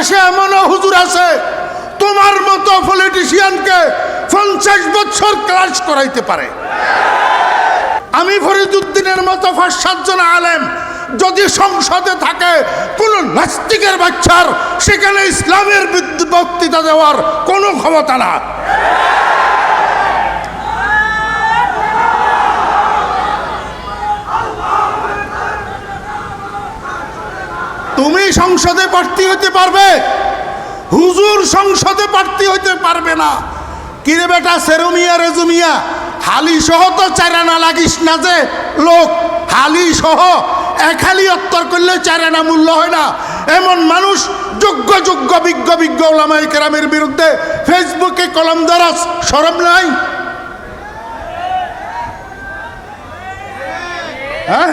বাংলাদেশে এমনও হুজুর আছে, তোমার মতো পলিটিশিয়ানকে পঞ্চাশ বছর ক্লাস করাইতে পারে। আমি ফরিদুদ্দিনের মতো পাঁচ সাতজন আলেম যদি সংসদে থাকে, কোন নাস্তিকের বাচ্চার সেখানে ইসলামের বক্তৃতা দেওয়ার কোনো ক্ষমতা না তুমি সংসদে প্রার্থী হতে পারবে? হুজুর সংসদে প্রার্থী হইতে পারবে না। কিরে বেটা, সেরুমিয়া রেজুমিয়া হালি সহ তো চারানা লাগিস না যে, লোক। হালি সহ এক হালি অত্তর করলে চারানা মূল্য হয় না। এমন মানুষ যোগ্য যোগ্য বিজ্ঞ বিজ্ঞ ওলামাই কেরামের বিরুদ্ধে ফেসবুকে কলম দ্বারা সরব নাই? হ্যাঁ?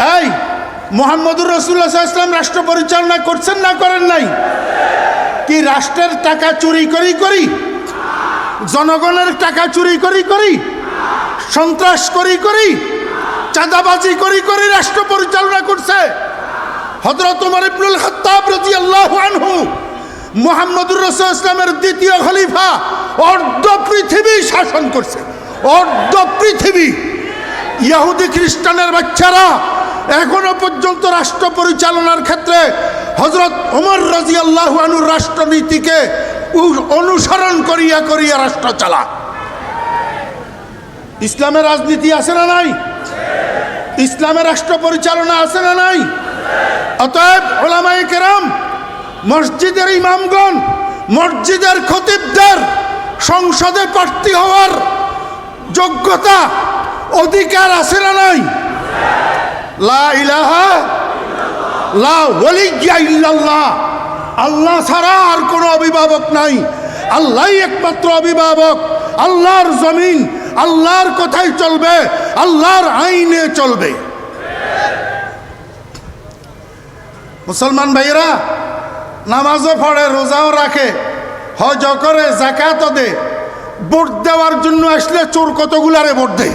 এই, মোহাম্মদুর রসুল্লাহ ইসলাম রাষ্ট্র পরিচালনা করছেন না করেন নাই? কি রাষ্ট্রের টাকা চুরি করি করি? জনগণের টাকা চুরি করি করি? সন্ত্রাস করি করি? চাঁদাবাজি করি করি রাষ্ট্র পরিচালনা করছে? দ্বিতীয় খলিফা পৃথিবী শাসন পৃথিবী। ইহুদি খ্রিস্টানের বাচ্চারা এখনও পর্যন্ত রাষ্ট্র পরিচালনার ক্ষেত্রে হজরত ওমর রাজি আল্লাহ আনুর রাষ্ট্রনীতিকে অনুসরণ করিয়া করিয়া রাষ্ট্র চালা। ইসলামের রাজনীতি আছে না নাই? ইসলামের রাষ্ট্র পরিচালনা আছে না নাই? অতএব ওলামাই কেরাম, মসজিদের ইমামগণ, মসজিদের খতিবদের, সংসদে প্রার্থী হওয়ার যোগ্যতা, অধিকার আছে না নাই লা ইলাহা লা ওয়ালিয়া ইল্লাল্লাহ আল্লাহ ছাড়া আর কোনো অভিভাবক নাই। আল্লাহই একমাত্র অভিভাবক। আল্লাহর জমিন, আল্লাহর কথাই চলবে, আল্লাহর আইনে চলবে। মুসলমান ভাইয়েরা, নামাজও পড়ে, রোজাও রাখে হজ করে, জাকাতও দে ভোট দেওয়ার জন্য আসলে চোর কতগুলারে ভোট দেয়?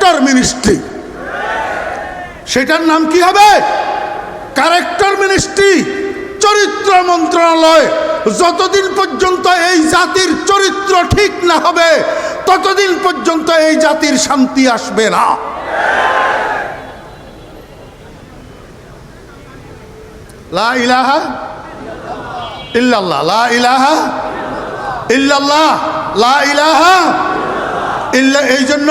কারেক্টর মিনিস্ট্রি সেটার নাম কি হবে? কারেক্টর মিনিস্ট্রি চরিত্র মন্ত্রণালয়। যতদিন পর্যন্ত এই জাতির চরিত্র ঠিক না হবে, ততদিন পর্যন্ত এই জাতির শান্তি আসবে না। লা ইলাহা ইল্লাল্লাহ, লা ইলাহা ইল্লাল্লাহ, লা ইলাহা ইল্লা এই জন্য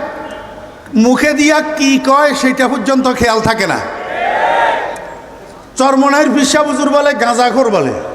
মুখে দিয়া কি কয় সেটা পর্যন্ত খেয়াল থাকে না। চরমনাইয়ের বিশ্বাবুজুর বলে গাঁজাখোর বলে।